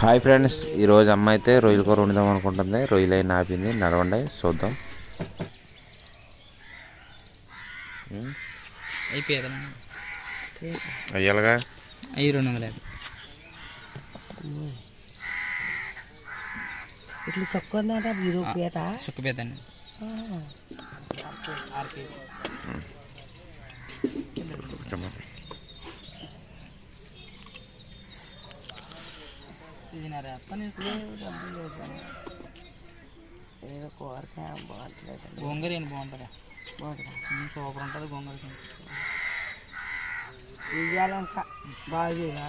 Hi friends ఈరోజు అమ్మ అయితే రొయ్యల కూర వండుదాం అనుకుంటుంది. రొయ్యలు అయి నాపింది. నడవండి చూద్దాం. అయిపోయేదా అయ్యాలుగా? అయ్యి రెండు వందల యాభై. ఇట్లా సొక్కుందంట మీరు పీత సుక్కపేతండి ఇది నా రేపని ఏదో కూరకాయ బాగుంటలేదు గోంగూర ఏంటి బాగుంటుందా? బాగుంటుంది? సూపర్ ఉంటుంది గోంగూర ఇయ్యాలంక బాగా.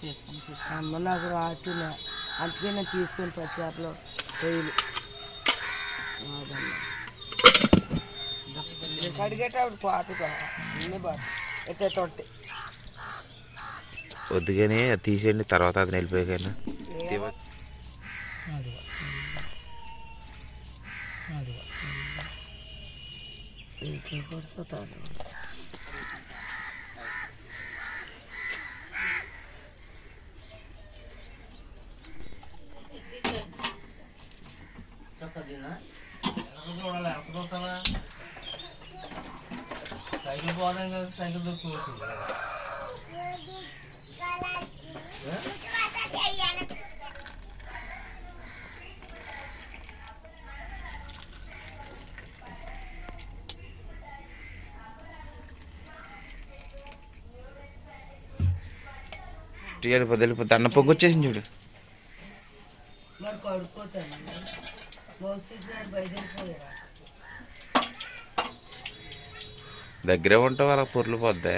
చేసుకొని చూసి అమ్మ నాకు రాచిన అందుకే నేను తీసుకొని పచ్చాపలో రొయ్యలు కడిగేటప్పుడు పోతుంది అన్నీ బాగా ఎత్తే తొట్టి. వద్దుగానే అది తీసేయండి తర్వాత అది వెళ్ళిపోయాకైనా ఇంట్లో కూడా చూతాను సైకిల్ పోదాం కదా సైకిల్ దొరుకుతుంది వెళ్ళిపోద్ది వెళ్ళిపోద్ది అన్న పొగ్గు వచ్చేసింది చూడు. దగ్గరే ఉంటావు అలా పొర్లు పోద్దే.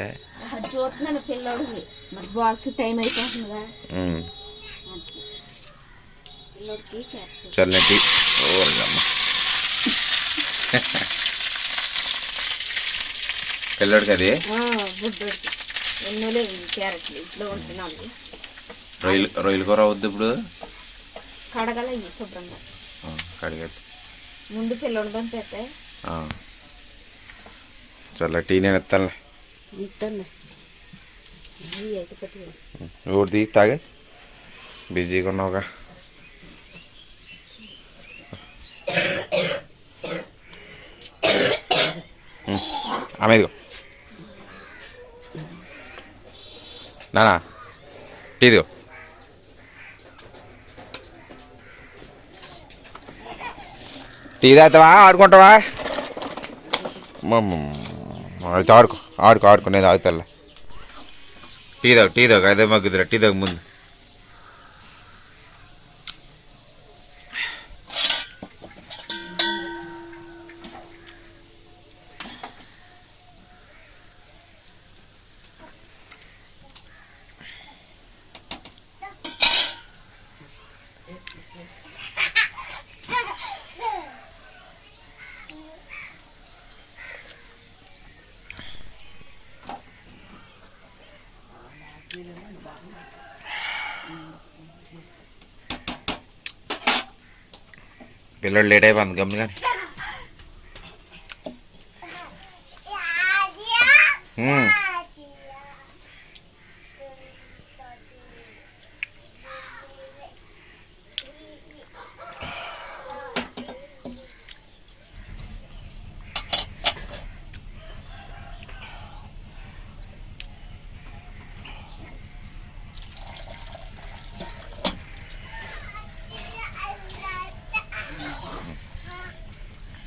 చూస్తున్నాను పిల్లోడికి. మరి బాక్స్ టైం అయిపోతుందిగా. చల్లటి. ఓరగమ్మ పిల్లడికి అది? బుడ్డోడికి ఎన్నో లేవు క్యారెట్లు ఇంట్లో ఉంటున్నాను రొయ్యలు రొయ్యల కూర వద్దు ఇప్పుడు? కడగల ఇవి శుభ్రంగా. కడిగేది ముందు పిల్లోడు పంపేస్తే. చల్ల టీ నేను ఇస్తాను ఊడి తీ తాగే. బిజీగా ఉన్నావుగా. ఉమ్, ఆమె ఇదిగో నానా ఇదిగో. టీ తాగుతావా? ఆడుకుంటావా? ఆడుకో ఆడుకో ఆడుకో నేను తాగుతాలే. టీ తాగు టీ తాగు అదే మగ్గుదిరా టీ తాగు ముందు. పిల్లడు లేట్ అయిపోయింది గమ్మున కానీ ఉమ్.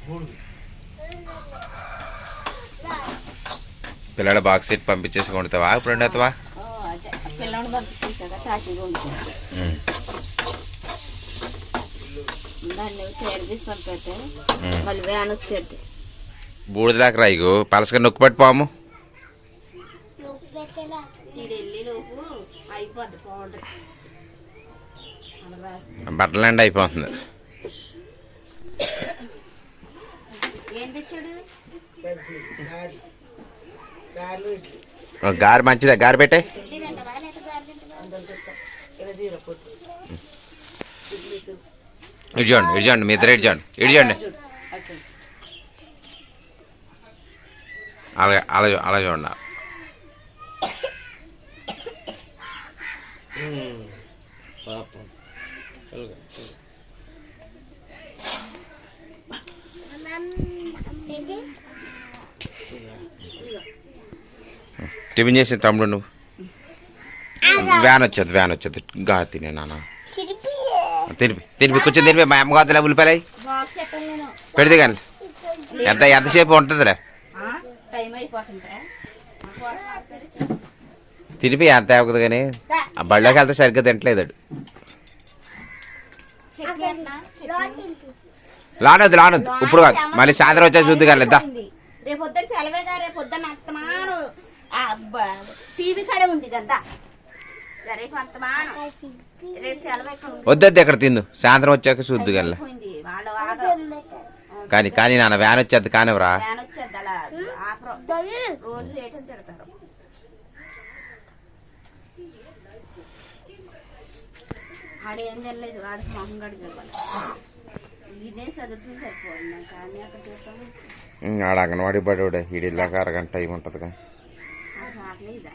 పిల్లడ బాక్స్ సీట్ పంపించేసి కొండుతావా ఇప్పుడు వండేస్తావా అదే పిల్లోడు పంపించేసాక తాకి వండుకుంటాను దాన్ని తయారు చేసి పంపితే మళ్ళీ వ్యాన్ వచ్చేది బూడిదలాక రాయిగు పలసగా నొక్కి అలా రాస్తే బట్టలండి అయిపోతుంది. ఏం తెచ్చాడు? గారి మంచిదా? గారి పెట్టే. ఇడిచోండి ఇడిచోండి మీ ఇద్దరు ఇడిచోండి ఇడిచోండి చూడు అటు అలా అలా అలా చూడండి. పాపం టిఫిన్ చేసిన తమ్ముడు నువ్వు? వ్యాన్ వచ్చేది వ్యాన్ వచ్చేది. గా తినే నాన్న. తినిపి తినిపి కొంచెం తినిపి మా అమ్మ కాదులే ఉల్లిపాయలు బాక్స్ ఎక్కడ నేను. పెడితే కానీ. ఎంత ఎంతసేపు ఉంటుందిలే తినిపి ఎంత అవుతుంది కానీ? ఆ బళ్ళోకి వెళ్తే సరిగ్గా తింటలేదు లానొద్దు లానొద్దు. ఇప్పుడు కాదు. మళ్ళీ సాయంత్రం వచ్చే చూద్దు కానీ లేదా రేపు పొద్దున్న సెలవేగా రేపు పొద్దున్న అత్తమాను. టీవీ కాడే ఉంది కదా రేపు అంతమాను రేపు సెలవు ఎక్కడ ఉంది? వద్దొద్దు ఎక్కడ తిందు సాయంత్రం వచ్చాక చూద్దు వాళ్ళు ఆగరు. కానీ కానీ నాన్న వ్యాన్ వచ్చేది కానివరా వ్యాన్ వచ్చేది అలా ఆఫర్. రోజు లేట్ అని తిడతారు. ఆడేం ఆడికి మొహం ఇదే చదువుతుంది కానీ అక్కడ చూస్తాము ఆడ అంగన్వాడి పడేవాడే ఈడిల్లాక అరగంట టైం ఉంటుంది కానీ నాకు రావట్లేదా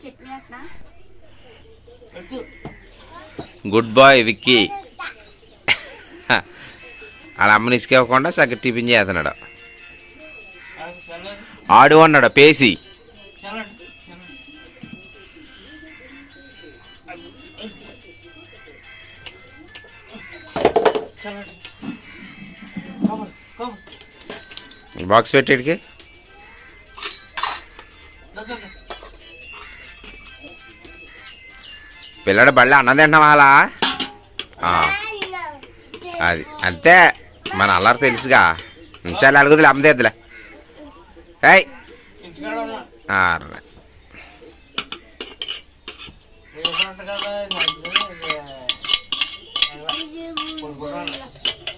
చట్నీ అట్లా గుడ్ బాయ్ విక్కీ వాళ్ళ అమ్మని ఇసుకేవ్వకుండా సగం టిఫిన్ చేస్తున్నాడు. ఆడు అన్నాడు పేసి. చల్లండి బాక్స్ పెట్టేటికి పిల్లడు బళ్ళ అన్నం తింటున్నావా అలా? అది అంతే. మన అల్లరి తెలుసుగా. ఉంచాలి అలుగుదిలే అమ్మ తెద్దులే ఏయ్. ఆ,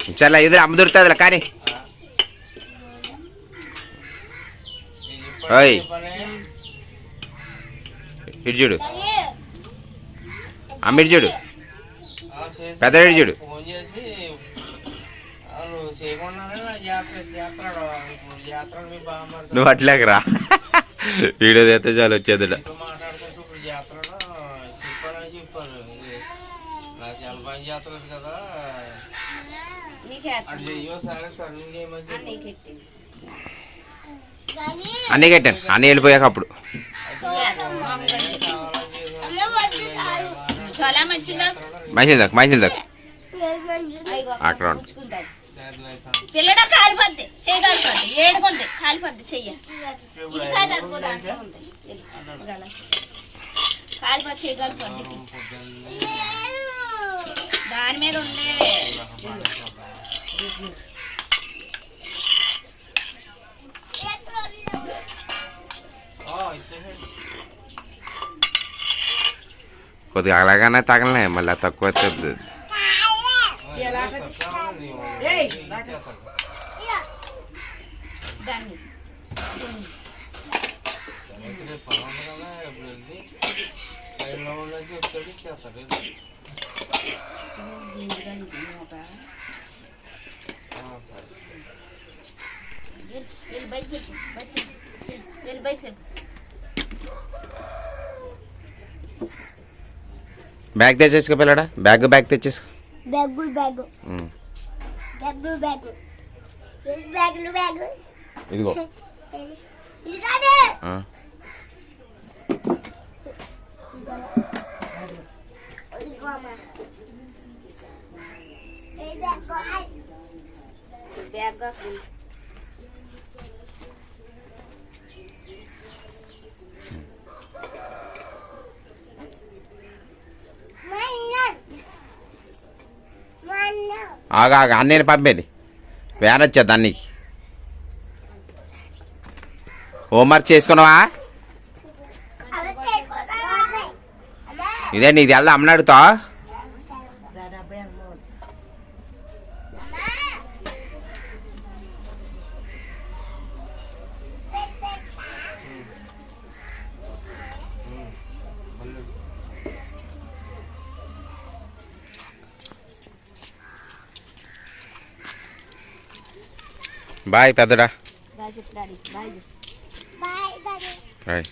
ఉంచాలి అమ్మ దొరుకుతుందిలే కానీ. ఓయ్. ఇటు చూడు. అమ్మ ఇటు చూడు. పెద్ద ఇటు చూడు. ఫోన్ చేసి "ఆ, నువ్వు అట్లేకరా వీడియో చేస్తే చాలు వచ్చేదిట. చేస్తలేదు కదా అన్నీ కట్టాను. అన్నీ వెళ్ళిపోయాక అప్పుడు. మంచిది దాకా మంచిది దాకా అక్కడ పిల్లడ కాలిపోద్ది. ఏడుకుంది. కాలిపోద్ది చెయ్యి. కాలిపోద్ది దాని మీద ఉంది కొద్దిగా అలాగానే తగలనే మళ్ళీ తక్కువ వచ్చేది వెళ్ళి బయటికి వెళ్ళు, బయటికి వెళ్ళు. వెళ్ళి బయటికి వెళ్ళు. బ్యాగ్ తెచ్చేసుకో పిల్లడా? Bag bag తెచ్చేసుకో. Bag bag. Bag bag. బ్యాగులు బ్యాగు? ఇదిగో. ఇది కాదు. ఆ. ఇదిగో అమ్మ. ఈ బ్యాగు? హాయ్. బ్యాగ్. ఆగా అన్నయ్యని పంపేది. వ్యాన్ వచ్చేది అన్నికి హోంవర్క్ చేసుకున్నావా. ఇదే నీది వెళ్దా అమ్మని బాయ్ పెద్దడా. బాయ్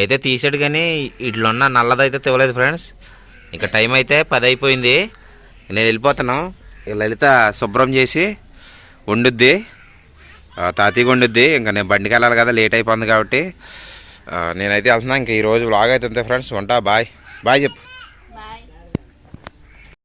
అయితే తీసాడు కానీ వీటిలో ఉన్న నల్లదైతే తెవలేదు ఫ్రెండ్స్ ఇంకా టైం అయితే పది అయిపోయింది నేను వెళ్ళిపోతాను. లలిత శుభ్రం చేసి వండుద్ది. తాతీగా వండుద్ది. ఇంకా నేను బండికి వెళ్ళాలి కదా లేట్ అయిపోతుంది కాబట్టి. నేనైతే వెళ్తున్నాను. ఇంక ఈరోజు బ్లాగ్ అయితే అంతే ఫ్రెండ్స్ ఉంటా బాయ్ బాయ్ చెప్పు.